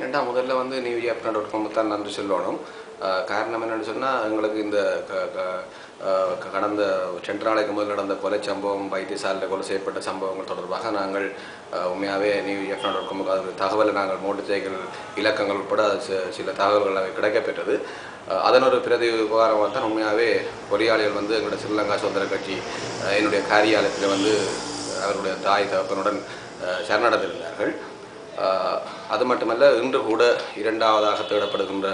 என்னடா முதல்ல வந்து நியூ இயர் டாட் காம் தான் நன்றி சொல்லணும். காரணம் என்னென்னு சொன்னால் எங்களுக்கு இந்த க- க- கடந்த சென்ற நாளைக்கு முதல் நடந்த கொலை சம்பவம் வைத்தியசாலையில் கொலை செய்யப்பட்ட சம்பவங்கள் தொடர்பாக நாங்கள் உண்மையாகவே நியூ இயர் டாட் காமுக்கு அது தகவலை நாங்கள் மோட்டு செய்கள் இலக்கங்கள் உட்பட சில தகவல்கள் கிடைக்கப்பெற்றது அதன் ஒரு பிரதி உபகாரமாக தான் உண்மையாகவே பொறியாளிகள் வந்து எங்களுடைய ஸ்ரீலங்கா சுதந்திர கட்சி என்னுடைய காரியாலயத்தில் வந்து அவருடைய தாய் தகப்பனுடன் சரணடைந்திருந்தார்கள். அது மட்டுமல்ல இன்று கூட இரண்டாவதாக தேடப்படுகின்ற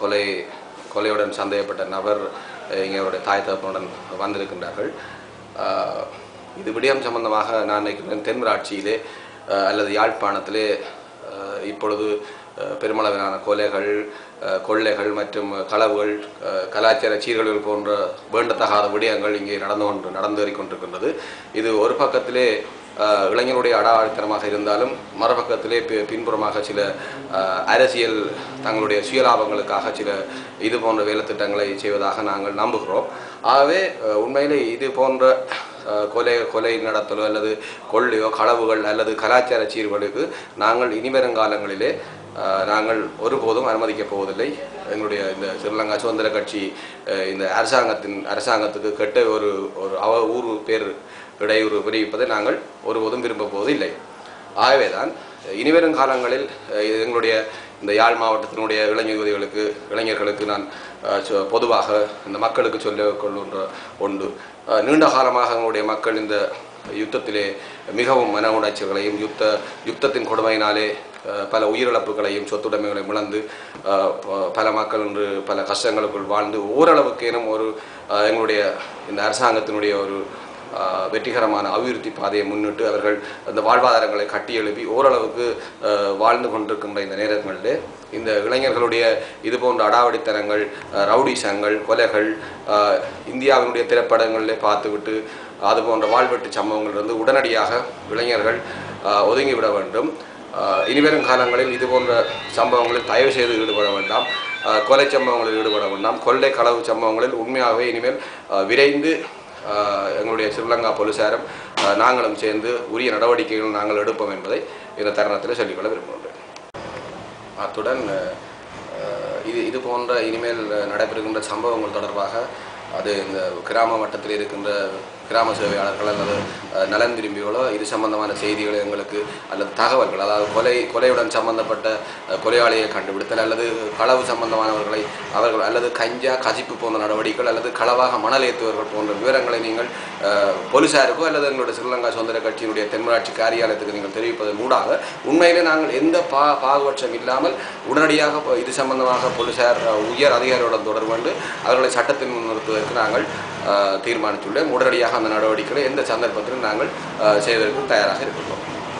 கொலை கொலையுடன் சந்தேகப்பட்ட நபர் அஹ் இங்கே அவருடைய தாய் தகப்பனுடன் வந்திருக்கின்றார்கள். இது விடயம் சம்பந்தமாக நான் நினைக்கிறேன் தென்மராட்சியிலே அல்லது யாழ்ப்பாணத்திலே இப்பொழுது பெருமளவிலான கொலைகள் கொள்ளைகள் மற்றும் களவுகள் கலாச்சார சீர்கழிவுகள் போன்ற வேண்டத்தகாத விடயங்கள் இங்கே நடந்து கொண்டு நடந்து கொண்டிருக்கின்றது. இது ஒரு பக்கத்திலே ஆஹ் இளைஞருடைய அடாவடித்தனமாக இருந்தாலும் மறுபக்கத்திலே பின்புறமாக சில அரசியல் தங்களுடைய சுயலாபங்களுக்காக சில இது போன்ற வேலைத்திட்டங்களை செய்வதாக நாங்கள் நம்புகிறோம். ஆகவே உண்மையிலே இது போன்ற கொலை கொலை நடத்தலோ அல்லது கொள்ளையோ களவுகள் அல்லது கலாச்சார சீர்களுக்கு நாங்கள் இனிவருங்காலங்களிலே நாங்கள் ஒருபோதும் அனுமதிக்கப் போவதில்லை. எங்களுடைய இந்த ஸ்ரீலங்கா சுதந்திர கட்சி இந்த அரசாங்கத்தின் அரசாங்கத்துக்கு கெட்ட ஒரு ஒரு அவ ஊர் பேர் இடையூறு விளைவிப்பதை நாங்கள் ஒருபோதும் விரும்பப் போவதில்லை. ஆகவேதான் இனிவரும் காலங்களில் எங்களுடைய இந்த யாழ் மாவட்டத்தினுடைய இளைஞர்களுக்கு இளைஞர்களுக்கு நான் சொ- பொதுவாக இந்த மக்களுக்கு சொல்ல கொள்கின்ற ஒன்று. நீண்ட காலமாக எங்களுடைய மக்கள் இந்த யுத்தத்திலே மிகவும் மன உணர்ச்சிகளையும் யுத்த யுத்தத்தின் கொடுமையினாலே பல உயிரிழப்புகளையும் சொத்துடைமைகளையும் இழந்து பல மக்கள் இன்று பல கஷ்டங்களுக்குள் வாழ்ந்து ஓரளவுக்கேனும் ஒரு எங்களுடைய இந்த அரசாங்கத்தினுடைய ஒரு வெற்றிகரமான அபிவிருத்தி பாதையை முன்னிட்டு அவர்கள் அந்த வாழ்வாதாரங்களை கட்டி எழுப்பி ஓரளவுக்கு வாழ்ந்து கொண்டிருக்கின்ற இந்த நேரங்களில் இந்த இளைஞர்களுடைய இது போன்ற அடாவடித்தனங்கள் ரவுடிசங்கள் கொலைகள் இந்தியாவினுடைய திரைப்படங்களிலே பார்த்துவிட்டு அது போன்ற வாழ்வெட்டு சம்பவங்களிலிருந்து உடனடியாக இளைஞர்கள் ஒதுங்கிவிட வேண்டும். இனிவரும் காலங்களில் இது போன்ற சம்பவங்களில் தயவு செய்து ஈடுபட வேண்டாம். கொலை சம்பவங்களில் ஈடுபட வேண்டாம். கொள்ளை களவு சம்பவங்களில் உண்மையாகவே இனிமேல் விரைந்து எங்களுடைய ஸ்ரீலங்கா போலீசாரும் நாங்களும் சேர்ந்து உரிய நடவடிக்கைகள் நாங்கள் எடுப்போம் என்பதை இந்த தருணத்தில் சொல்லிக்கொள்ள விரும்புகின்றேன். அத்துடன் இது இது போன்ற இனிமேல் நடைபெறுகின்ற சம்பவங்கள் தொடர்பாக அது இந்த கிராம மட்டத்தில் இருக்கின்ற கிராம சேவையாளர்கள் அல்லது நலன் விரும்பிகளோ இது சம்பந்தமான செய்திகளை எங்களுக்கு அல்லது தகவல்கள் அதாவது கொலை கொலையுடன் சம்பந்தப்பட்ட கொலையாளியை கண்டுபிடித்தல் அல்லது களவு சம்பந்தமானவர்களை அவர்கள் அல்லது கஞ்சா கசிப்பு போன்ற நடவடிக்கைகள் அல்லது களவாக மணல் ஏற்றுவர்கள் போன்ற விவரங்களை நீங்கள் போலீசாருக்கோ அல்லது எங்களுடைய ஸ்ரீலங்கா சுதந்திர கட்சியினுடைய தென்மராட்சி காரியாலயத்துக்கு நீங்கள் தெரிவிப்பதன் ஊடாக உண்மையிலே நாங்கள் எந்த பா பாகுபட்சம் இல்லாமல் உடனடியாக இது சம்பந்தமாக போலீசார் உயர் அதிகாரிகளுடன் தொடர்பு கொண்டு அவர்களை சட்டத்தின் முன் நிறுத்துவதற்கு நாங்கள் தீர்மானித்துள்ளோம். உடனடியாக அந்த நடவடிக்கைகளை எந்த சந்தர்ப்பத்திலும் நாங்கள் செய்வதற்கு தயாராக இருக்கின்றோம்.